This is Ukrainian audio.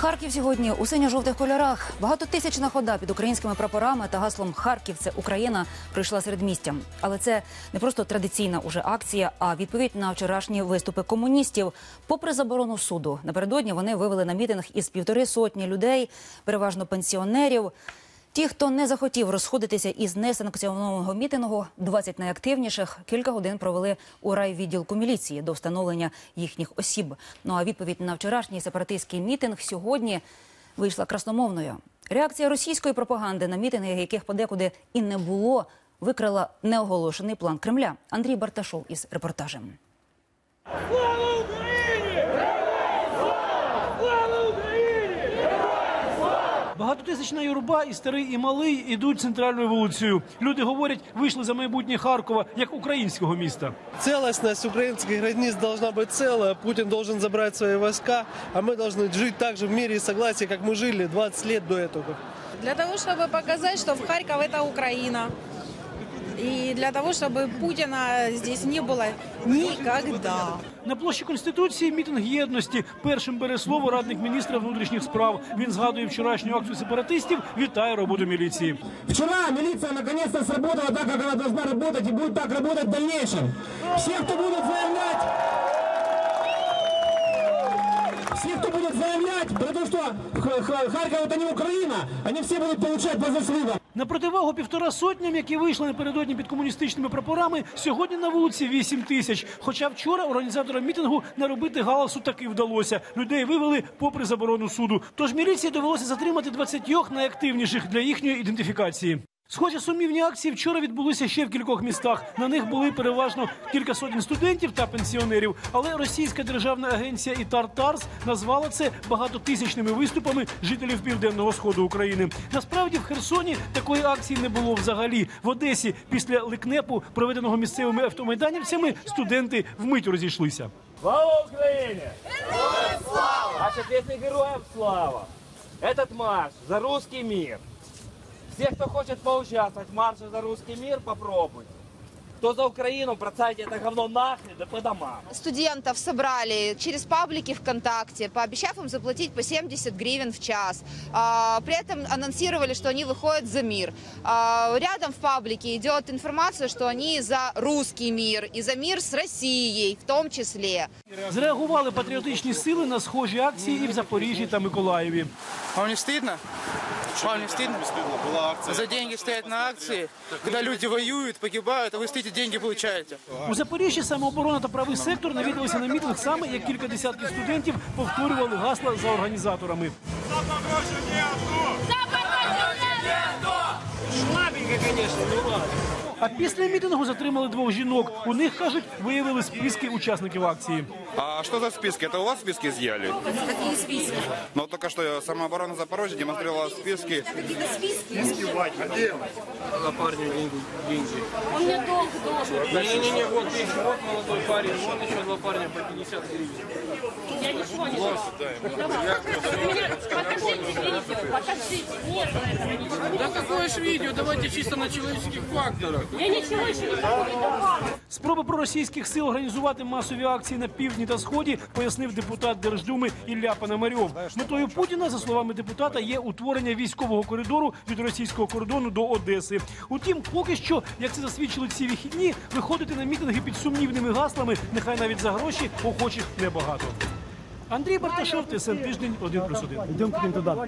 Харків сьогодні у синьо-жовтих кольорах. Багатотисячна хода під українськими прапорами та гаслом Харків це Україна прийшла серед містя. Але це не просто традиційна уже акція, а відповідь на вчорашні виступи комуністів. Попри заборону суду, напередодні вони вивели на мітинг із півтори сотні людей, переважно пенсіонерів. Ті, хто не захотів розходитися із несанкціонованого мітингу, 20 найактивніших кілька годин провели у райвідділку міліції до встановлення їхніх осіб. Ну а відповідь на вчорашній сепаратистський мітинг сьогодні вийшла красномовною. Реакція російської пропаганди на мітинги, яких подекуди і не було, викрила неоголошений план Кремля. Андрій Барташов із репортажем. Слава Україні! Слава Україні! Багатотисячна юрба і старий, і малий ідуть центральною вулицею. Люди говорять, вийшли за майбутнє Харкова як українського міста. Целостность украинских границ должна быть целая. Путин должен забрать свои войска, а мы должны жить так же в мире и согласии, как мы жили 20 лет до этого. Для того, чтобы показать, что в Харьков это Украина. И для того, чтобы Путина здесь не было никогда. На площі Конституції мітинг єдності. Першим бере слово радник міністра внутрішніх справ. Він згадує вчорашню акцію сепаратистів, вітає роботу міліції. Вчера милиция наконец-то сработала так, как она должна работать и будет так работать в дальнейшем. Все, кто будут заявлять, все, кто будут заявлять про то, что Х- Х- Харьков это не Украина, они все будут получать по заслугам. На противагу півтора сотням, які вийшли напередодні під комуністичними прапорами, сьогодні на вулиці 8 тисяч. Хоча вчора організаторам мітингу наробити галасу таки вдалося. Людей вивели попри заборону суду. Тож міліції довелося затримати 20 найактивніших для їхньої ідентифікації. Схожі сумнівні акції вчора відбулися ще в кількох містах. На них були переважно кілька сотень студентів та пенсіонерів. Але російська державна агенція ІТАР ТАРС назвала це багатотисячними виступами жителів південного сходу України. Насправді в Херсоні такої акції не було взагалі. В Одесі після ликнепу, проведеного місцевими автомайданівцями, студенти вмить розійшлися. Слава Україні! Героям слава! Песня «Героям слава!» Этот марш за русский мир. Все, кто хочет поучаствовать в марше за русский мир, попробуйте. Кто за Украину, бросайте это говно нахрен да по домам. студентов собрали через паблики ВКонтакте, пообещав им заплатить по 70 гривен в час. А, При этом анонсировали, что они выходят за мир. А, Рядом в паблике идет информация, что они за русский мир и за мир с Россией в том числе. Зреагували патріотичні сили на схожі акції і в Запоріжжі та Миколаєві. Вам не стыдно? Вам не стыдно? За деньги стоять на акции, когда люди воюют, погибают, а вы стоите, деньги получаете. У Запоріжжі самооборона та правий сектор навідалися на мітинг саме як кілька десятків студентів повторювали гасла за організаторами. А після мітингу затримали двох жінок. У них кажуть, виявили списки учасників акції. А что за списки? Это у вас списки изъяли? Какие списки? Ну, только что самооборона Запорожья демонстрировала списки. Не-не-не, вот есть вот молодой парень, вот еще два парня по 50 гривен. Да какое ж видео, давайте чисто на человеческих факторах. Спроби проросійських сил організувати масові акції на півдні та сході пояснив депутат Держдуми Ілля Пономарьов. Метою Путіна, за словами депутата, є утворення військового коридору від російського кордону до Одеси. Утім, поки що, як це засвідчили ці вихідні, виходити на мітинги під сумнівними гаслами, нехай навіть за гроші, охочих небагато. Андрій Барташов, ТСН Тиждень, 1+,1. Идем к ним туда.